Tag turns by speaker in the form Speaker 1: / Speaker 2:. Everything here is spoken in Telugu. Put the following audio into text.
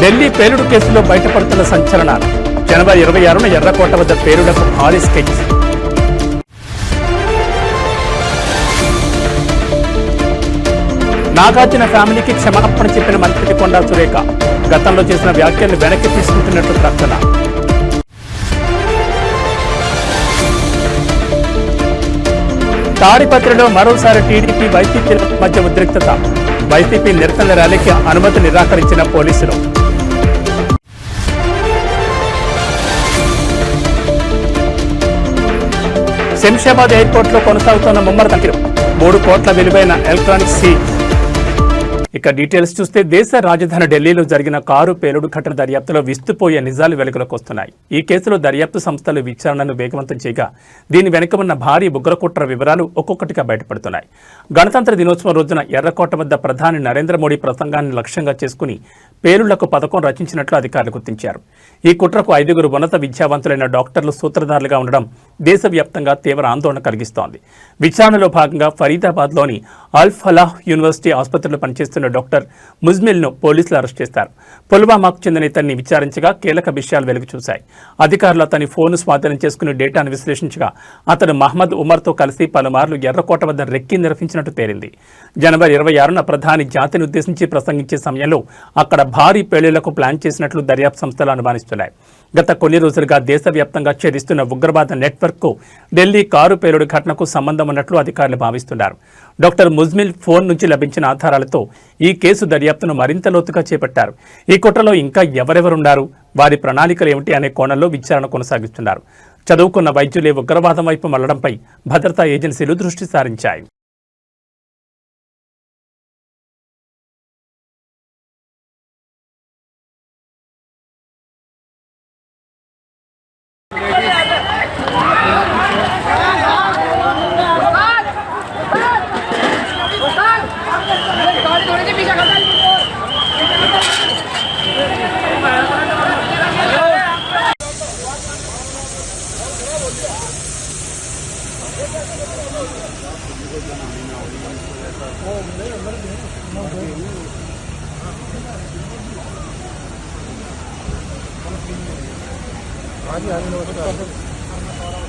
Speaker 1: ఢిల్లీ పేలుడు కేసులో బయటపడుతున్న సంచలనాలు జనవరి ఇరవై ఆరున ఎర్రకోట వద్ద పేలుడకు భారీ స్కెచ్. నాగార్జున ఫ్యామిలీకి క్షమాపణ చెప్పిన మంత్రి కొండా సురేఖ. గతంలో చేసిన వ్యాఖ్యలు వెనక్కి తీసుకుంటున్నట్లు ప్రకటన తాడిపత్రిలో మరోసారి టీడీపీ వైసీపీ మధ్య ఉద్రిక్తత. వైసీపీ నిరసన ర్యాలీకి అనుమతి నిరాకరించిన పోలీసులు. శంషాబాద్ ఎయిర్పోర్ట్లో కొనసాగుతున్న ముమ్మర తనిఖీలు మూడు కోట్ల విలువైన ఎలక్ట్రానిక్ సి. ఇక డీటెయిల్స్ చూస్తే దేశ రాజధాని ఢిల్లీలో జరిగిన కారు పేలుడు ఘటన దర్యాప్తులో విస్తుపోయే నిజాలు వెలుగులోకి వస్తున్నాయి. ఈ కేసులో దర్యాప్తు సంస్థలు విచారణను వేగవంతం చేయగా దీని వెనుక ఉన్న భారీ ఉగ్రకుట్ర వివరాలు ఒక్కొక్కటిగా బయటపడుతున్నాయి. గణతంత్ర దినోత్సవం రోజున ఎర్రకోట వద్ద ప్రధాని నరేంద్ర మోడీ ప్రసంగాన్ని లక్ష్యంగా చేసుకుని పేలుళ్ళకు పథకం రచించినట్లు అధికారులు గుర్తించారు. ఈ కుట్రకు ఐదుగురు ఉన్నత విద్యావంతులైన డాక్టర్లు సూత్రధారులుగా ఉండడం దేశవ్యాప్తంగా తీవ్ర ఆందోళన కలిగిస్తోంది. విచారణలో భాగంగా ఫరీదాబాద్లోని అల్ ఫలాహ్ యూనివర్సిటీ ఆసుపత్రిలో పనిచేస్తున్న డాక్టర్ ముజ్మిల్ను పోలీసులు అరెస్ట్ చేశారు. పుల్వామాకు చెందిన ఇతన్ని విచారించగా కీలక విషయాలు వెలుగు చూశాయి అధికారులు అతని ఫోన్ స్వాధీనం చేసుకుని డేటాను విశ్లేషించగా అతను మహమ్మద్ ఉమర్తో కలిసి పలుమార్లు ఎర్రకోట వద్ద రెక్కి నిర్వహించినట్టు తేలింది. జనవరి ఇరవై ఆరున ప్రధాని జాతిని ఉద్దేశించి ప్రసంగించే సమయంలో అక్కడ భారీ పేలుళ్ళకు ప్లాన్ చేసినట్లు దర్యాప్తు సంస్థలు అనుమానిస్తున్నాయి. గత కొన్ని రోజులుగా దేశవ్యాప్తంగా ఛేదిస్తున్న ఉగ్రవాద నెట్వర్క్కు ఢిల్లీ కారు పేలుడు ఘటనకు సంబంధం ఉన్నట్లు అధికారులు భావిస్తున్నారు. డాక్టర్ ముజ్మిల్ ఫోన్ నుంచి లభించిన ఆధారాలతో ఈ కేసు దర్యాప్తును మరింత లోతుగా చేపట్టారు. ఈ కుట్రలో ఇంకా ఎవరెవరున్నారు? వారి ప్రణాళికలు ఏమిటి అనే కోణంలో విచారణ కొనసాగిస్తున్నారు. చదువుకున్న వైద్యులే ఉగ్రవాదం వైపు మళ్ళడంపై భద్రతా ఏజెన్సీలు దృష్టి సారించాయి.
Speaker 2: 아니
Speaker 3: 아니 뭐, 넣었다.